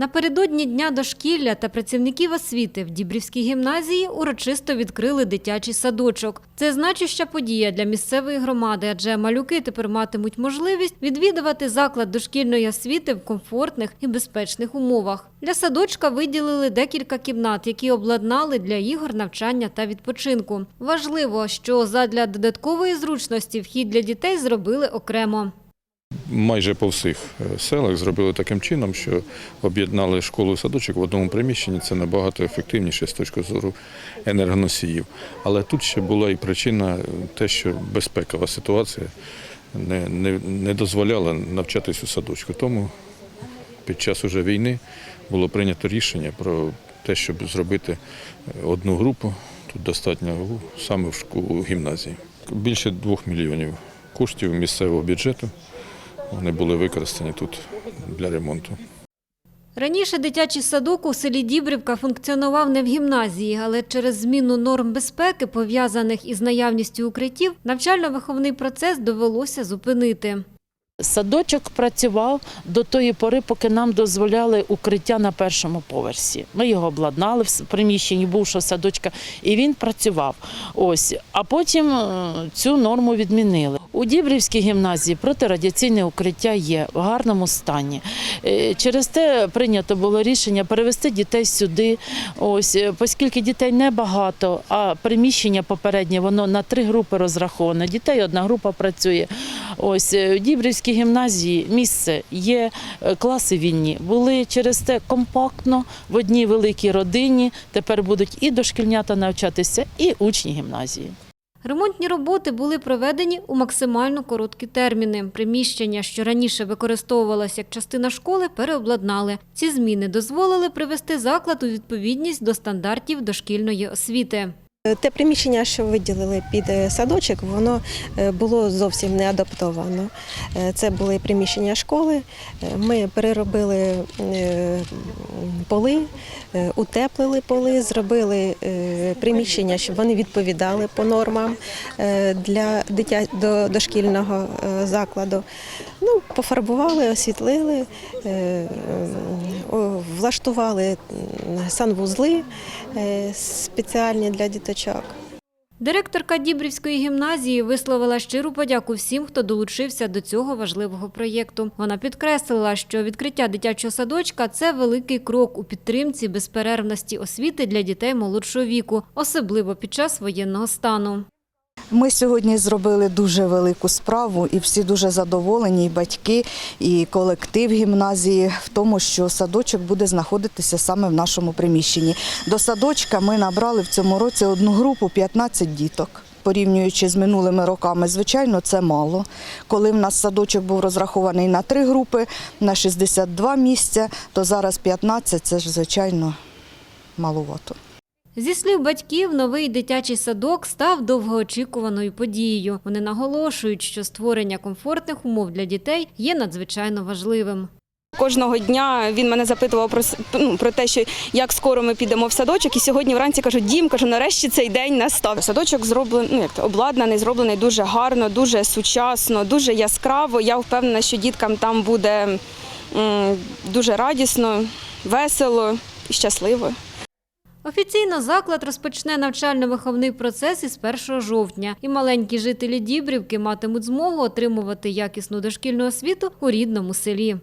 Напередодні Дня дошкілля та працівників освіти в Дібрівській гімназії урочисто відкрили дитячий садочок. Це значуща подія для місцевої громади, адже малюки тепер матимуть можливість відвідувати заклад дошкільної освіти в комфортних і безпечних умовах. Для садочка виділили декілька кімнат, які обладнали для ігор, навчання та відпочинку. Важливо, що задля додаткової зручності вхід для дітей зробили окремо. Майже по всіх е, селах зробили таким чином, що об'єднали школу і садочок в одному приміщенні. Це набагато ефективніше з точки зору енергоносіїв. Але тут ще була і причина е, те, що безпекова ситуація не, не, не дозволяла навчатись у садочку. Тому під час уже війни було прийнято рішення про те, щоб зробити е, одну групу. Тут достатньо саме в школу гімназії. Більше двох мільйонів коштів місцевого бюджету. Вони були використані тут для ремонту. Раніше дитячий садок у селі Дібрівка функціонував не в гімназії, але через зміну норм безпеки, пов'язаних із наявністю укриттів, навчально-виховний процес довелося зупинити. Садочок працював до тої пори, поки нам дозволяли укриття на першому поверсі. Ми його обладнали в приміщенні бувшого садочка, і він працював. Ось, а потім е, цю норму відмінили. У Дібрівській гімназії протирадіаційне укриття є в гарному стані. Е, Через те прийнято було рішення перевести дітей сюди. Ось, е, оскільки дітей небагато, а приміщення попереднє воно на три групи розраховане. Дітей одна група працює. Ось е, в Дібрівській гімназії місце є, класи вільні. Були через те компактно в одній великій родині. Тепер будуть і дошкільнята навчатися, і учні гімназії. Ремонтні роботи були проведені у максимально короткі терміни. Приміщення, що раніше використовувалося як частина школи, переобладнали. Ці зміни дозволили привести заклад у відповідність до стандартів дошкільної освіти. Те приміщення, що виділили під е, садочок, воно е, було зовсім не адаптовано. Е, Це були приміщення школи. Е, Ми переробили е, поли, е, утеплили поли, зробили е, приміщення, щоб вони відповідали по нормам е, для дитя до дошкільного е, закладу. Ну, пофарбували, освітлили, е, влаштували санвузли е, спеціальні для діточок. Директорка Дібрівської гімназії висловила щиру подяку всім, хто долучився до цього важливого проєкту. Вона підкреслила, що відкриття дитячого садочка це великий крок у підтримці безперервності освіти для дітей молодшого віку, особливо під час воєнного стану. Ми сьогодні зробили дуже велику справу, і всі дуже задоволені, і батьки, і колектив гімназії в тому, що садочок буде знаходитися саме в нашому приміщенні. До садочка ми набрали в цьому році одну групу 15 діток. Порівнюючи з минулими роками, звичайно, це мало. Коли в нас садочок був розрахований на три групи, на 62 місця, то зараз 15 – це ж, звичайно, маловато. Зі слів батьків, новий дитячий садок став довгоочікуваною подією. Вони наголошують, що створення комфортних умов для дітей є надзвичайно важливим. Кожного дня він мене запитував про, ну, про те, що як скоро ми підемо в садочок. І сьогодні вранці кажу, дім, кажу, нарешті цей день настав. Садочок зроблений, ну як то, обладнаний, зроблений дуже гарно, дуже сучасно, дуже яскраво. Я впевнена, що діткам там буде м, дуже радісно, весело і щасливо. Офіційно заклад розпочне навчально-виховний процес із 1 жовтня, і маленькі жителі Дібрівки матимуть змогу отримувати якісну дошкільну освіту у рідному селі.